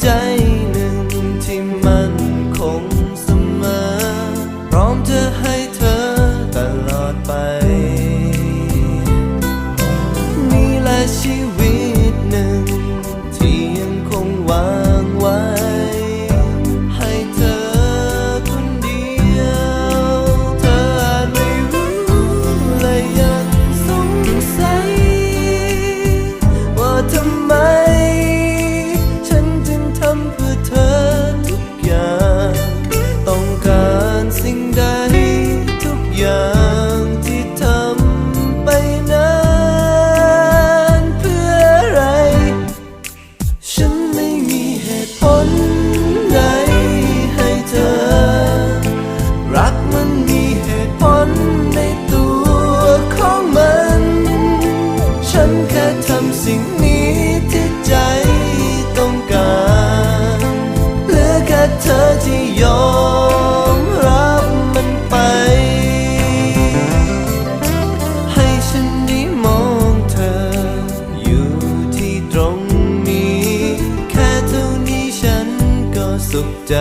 ใจ เธอจะยอมรับมันไป ให้ฉันได้มองเธอ อยู่ที่ตรงนี้ แค่เท่านี้ฉันก็สุขใจ